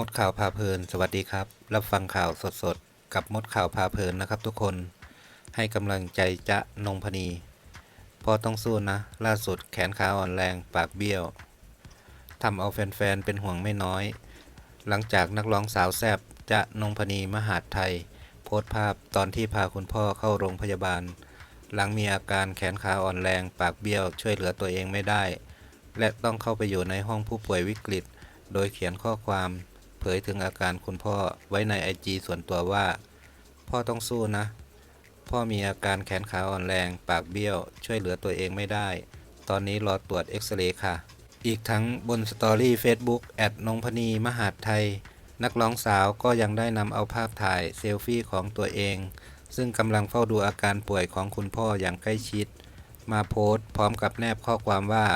มดข่าวพาเพลิน สวัสดีครับ รับฟังข่าวสดๆ กับมดข่าวพาเพลินนะครับทุกคน ให้กำลังใจจะนงพนีพ่อต้องสู้นะ ล่าสุดแขนขาอ่อนแรงปากเบี้ยวทำเอาแฟนๆ เป็นห่วงไม่น้อย หลังจากนักร้องสาวแซบจะนงพนีมหาดไทย โพสต์ภาพตอนที่พาคุณพ่อเข้าโรงพยาบาล หลังมีอาการแขนขาอ่อนแรงปากเบี้ยว ช่วยเหลือตัวเองไม่ได้ และต้องเข้าไปอยู่ในห้องผู้ป่วยวิกฤต โดยเขียนข้อความ เผยถึงอาการคุณพ่อไว้ในไอจีส่วนตัวว่า พ่อต้องสู้นะ พ่อมีอาการแขนขาอ่อนแรง ปากเบี้ยว ช่วยเหลือตัวเองไม่ได้ ตอนนี้รอตรวจเอ็กซเรย์ค่ะ อีกทั้งบนสตอรี่ Facebook แอดนงพนีมหาดไทย นักร้องสาวก็ยังได้นำเอาภาพถ่ายเซลฟี่ของตัวเอง ซึ่งกำลังเฝ้าดูอาการป่วยของคุณพ่ออย่างใกล้ชิด มาโพสต์พร้อมกับแนบข้อความว่า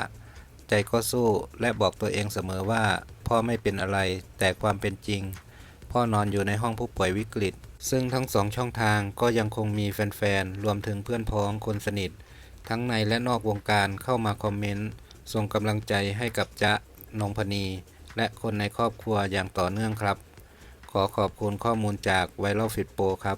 ใจก็สู้และบอกตัวเองเสมอว่า พ่อไม่เป็นอะไร แต่ความเป็นจริง พ่อนอนอยู่ในห้องผู้ป่วยวิกฤต ซึ่งทั้งสองช่องทางก็ยังคงมีแฟนๆ รวมถึงเพื่อนพ้องคนสนิท ทั้งในและนอกวงการเข้ามาคอมเมนต์ส่งกำลังใจให้กับจ๊ะนงพนี และคนในครอบครัวอย่างต่อเนื่องครับ ขอขอบคุณข้อมูลจากไวรัลฟิตโปครับ